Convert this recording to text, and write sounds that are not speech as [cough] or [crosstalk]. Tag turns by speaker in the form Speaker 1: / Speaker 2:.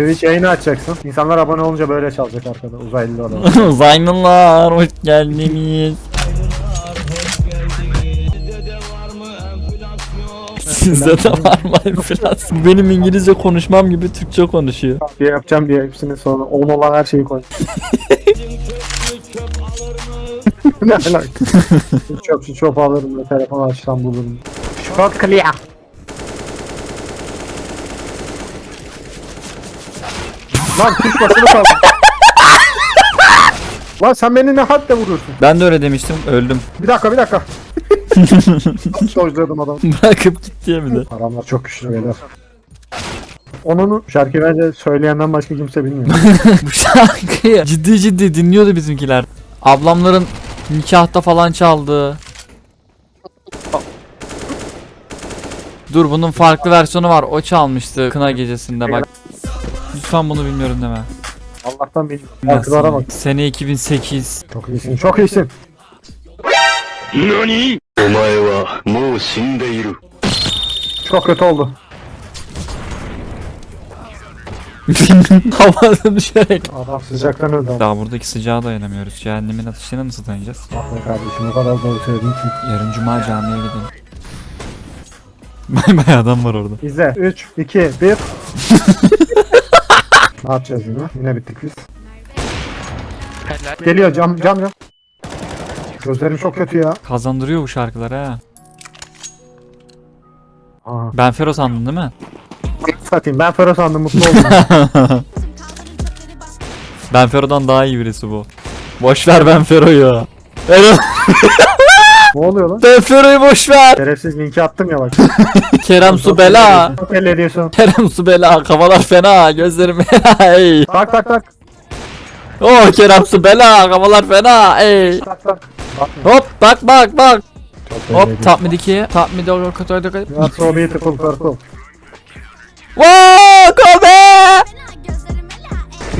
Speaker 1: Twitch yayını açacaksın. İnsanlar abone olunca böyle çalacak arkada uzaylı adam. [laughs]
Speaker 2: Uzaylılar hoş geldiniz. Sizde de var mı enflas? Benim İngilizce konuşmam gibi Türkçe konuşuyor.
Speaker 1: diye yapacağım diye hepsini sonra 10 olan her şeyi koy. [laughs] ne alaka? Çöp çöp alırım telefon açsam bulurum. Short clear. Lan tuş basılı kaldı. Lan sen beni ne hadle vurursun?
Speaker 2: Ben de öyle demiştim öldüm.
Speaker 1: Bir dakika bir dakika. [laughs] Dojladım adam.
Speaker 2: Bırakıp gitti ya bir de.
Speaker 1: Adamlar çok güçlü beyler. Onun şarkı bence söyleyenden başka kimse bilmiyor. [laughs]
Speaker 2: Bu şarkıyı ciddi ciddi dinliyordu bizimkiler. Ablamların nikahta falan çaldı. Dur bunun farklı versiyonu var. O çalmıştı kına gecesinde bak. Lütfen bunu bilmiyorum deme.
Speaker 1: Allah'tan bilmiyorum. Şarkılara bak.
Speaker 2: Sene 2008.
Speaker 1: Çok iyisin. Çok iyisin.
Speaker 3: Nani? Omae wa mou shindeiru.
Speaker 1: Çok kötü oldu. [laughs]
Speaker 2: Havada düşerek.
Speaker 1: Adam sıcaktan öldü. ama.
Speaker 2: Daha buradaki sıcağa dayanamıyoruz. Cehennemin ateşine nasıl dayanacağız?
Speaker 1: Ah be kardeşim o kadar doğru söyledin ki.
Speaker 2: Yarın cuma camiye gidelim. Bay bay adam var orada.
Speaker 1: İzle. 3, 2, 1 ne yapacağız yine? Yine bittik biz. Geliyor cam cam cam. Gözlerim çok kötü ya.
Speaker 2: Kazandırıyor bu şarkılar ha.
Speaker 1: Aa,
Speaker 2: Ben Fero sandın değil mi?
Speaker 1: satayım ben Fero sandım mutlu oldum. [laughs]
Speaker 2: Ben Fero'dan daha iyi birisi bu. Boş ver ben Fero'yu. Fero, [laughs]
Speaker 1: ne oluyor lan?
Speaker 2: Fero'yu boş ver.
Speaker 1: Şerefsiz linki attım ya bak. [laughs]
Speaker 2: Kerem su bela.
Speaker 1: Çok ediyorsun.
Speaker 2: Kerem su bela. Kafalar fena. Gözlerim. [laughs] Ey.
Speaker 1: Tak tak tak.
Speaker 2: Oh Kerem su bela. Kafalar fena. Ey.
Speaker 1: Tak tak.
Speaker 2: Hop bak bak bak. Hop top mid 2. Top mid over kötü kötü.
Speaker 1: That's so beautiful purple.
Speaker 2: Wow!